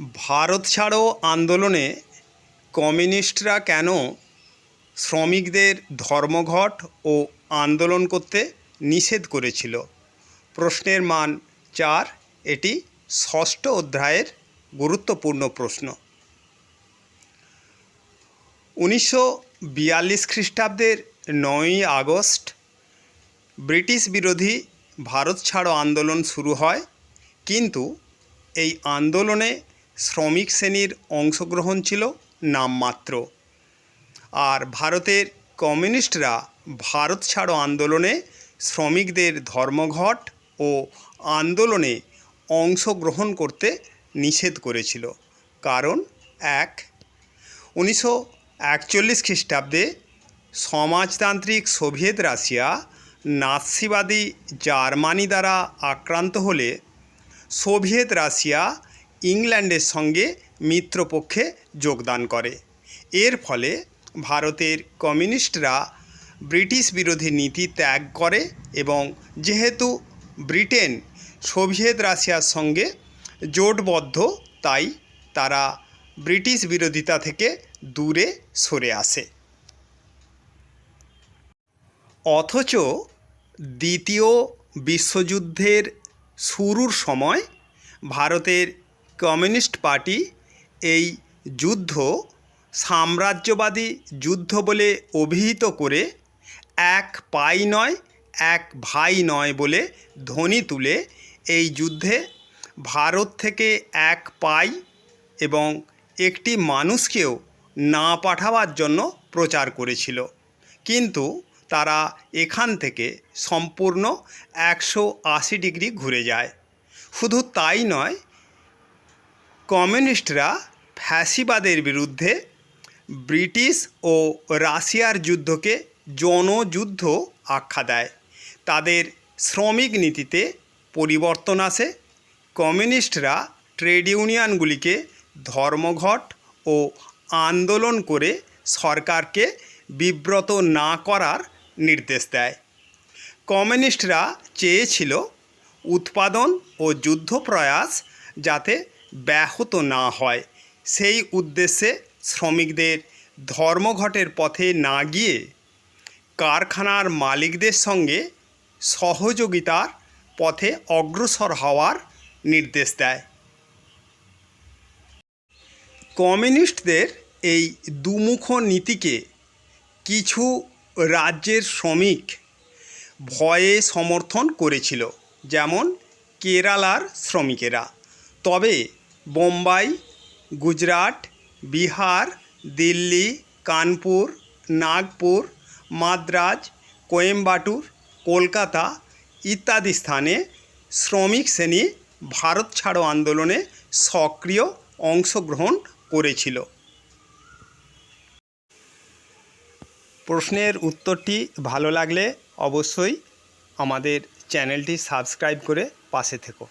ভারত ছাড়ো আন্দোলনে কমিউনিস্টরা কেন শ্রমিকদের ধর্মঘট ও আন্দোলন করতে নিষেধ করেছিল? প্রশ্নের মান চার। এটি ষষ্ঠ অধ্যায়ের গুরুত্বপূর্ণ প্রশ্ন। উনিশশো বিয়াল্লিশ খ্রিস্টাব্দের নয়ই আগস্ট ব্রিটিশ বিরোধী ভারত ছাড়ো আন্দোলন শুরু হয়। কিন্তু এই আন্দোলনে শ্রমিক শ্রেণির অংশগ্রহণ ছিল নামমাত্র। আর ভারতের কমিউনিস্টরা ভারত ছাড়ো আন্দোলনে শ্রমিকদের ধর্মঘট ও আন্দোলনে অংশগ্রহণ করতে নিষেধ করেছিল। কারণ এক, উনিশশো একচল্লিশ খ্রিস্টাব্দে সমাজতান্ত্রিক সোভিয়েত রাশিয়া নাৎসিবাদী জার্মানি দ্বারা আক্রান্ত হলে সোভিয়েত রাশিয়া ইংল্যান্ডের সঙ্গে মিত্রপক্ষে যোগদান করে। এর ফলে ভারতের কমিউনিস্টরা ব্রিটিশ বিরোধী নীতি ত্যাগ করে এবং যেহেতু ব্রিটেন সোভিয়েত রাশিয়ার সঙ্গে জোটবদ্ধ, তাই তারা ব্রিটিশ বিরোধিতা থেকে দূরে সরে আসে। অথচ দ্বিতীয় বিশ্বযুদ্ধের শুরুর সময় ভারতের কমিউনিস্ট পার্টি এই যুদ্ধ সাম্রাজ্যবাদী যুদ্ধ বলে অভিহিত করে এক পাই নয়, এক ভাই নয় বলে ধ্বনি তুলে এই যুদ্ধে ভারত থেকে এক পাই এবং একটি মানুষকেও না পাঠাবার জন্য প্রচার করেছিল। কিন্তু তারা এখান থেকে সম্পূর্ণ একশো আশি ডিগ্রি ঘুরে যায়। শুধু তাই নয় কমিউনিস্টরা ফ্যাসিবাদের বিরুদ্ধে ব্রিটিশ ও রাশিয়ার যুদ্ধকে জনযুদ্ধ আখ্যা দেয়। তাদের শ্রমিক নীতিতে পরিবর্তন আসে। কমিউনিস্টরা ট্রেড ইউনিয়নগুলিকে ধর্মঘট ও আন্দোলন করে সরকারকে বিব্রত না করার নির্দেশ দেয়। কমিউনিস্টরা চেয়েছিল উৎপাদন ও যুদ্ধ প্রয়াস যাতে ব্যাহত না হয়। সেই উদ্দেশ্যে শ্রমিকদের ধর্মঘটের পথে না গিয়ে কারখানার মালিকদের সঙ্গে সহযোগিতার পথে অগ্রসর হওয়ার নির্দেশ দেয়। কমিউনিস্টদের এই দুমুখ নীতিকে কিছু রাজ্যের শ্রমিক ভয়ে সমর্থন করেছিল, যেমন কেরালার শ্রমিকেরা। তবে বোম্বাই, গুজরাট, বিহার, দিল্লি, কানপুর, নাগপুর, মাদ্রাজ, কোয়েম্বাটুর, কলকাতা ইত্যাদি স্থানে শ্রমিক শ্রেণি ভারত ছাড়ো আন্দোলনে সক্রিয় অংশগ্রহণ করেছিল। প্রশ্নের উত্তরটি ভালো লাগলে অবশ্যই আমাদের চ্যানেলটি সাবস্ক্রাইব করে পাশে থেকো।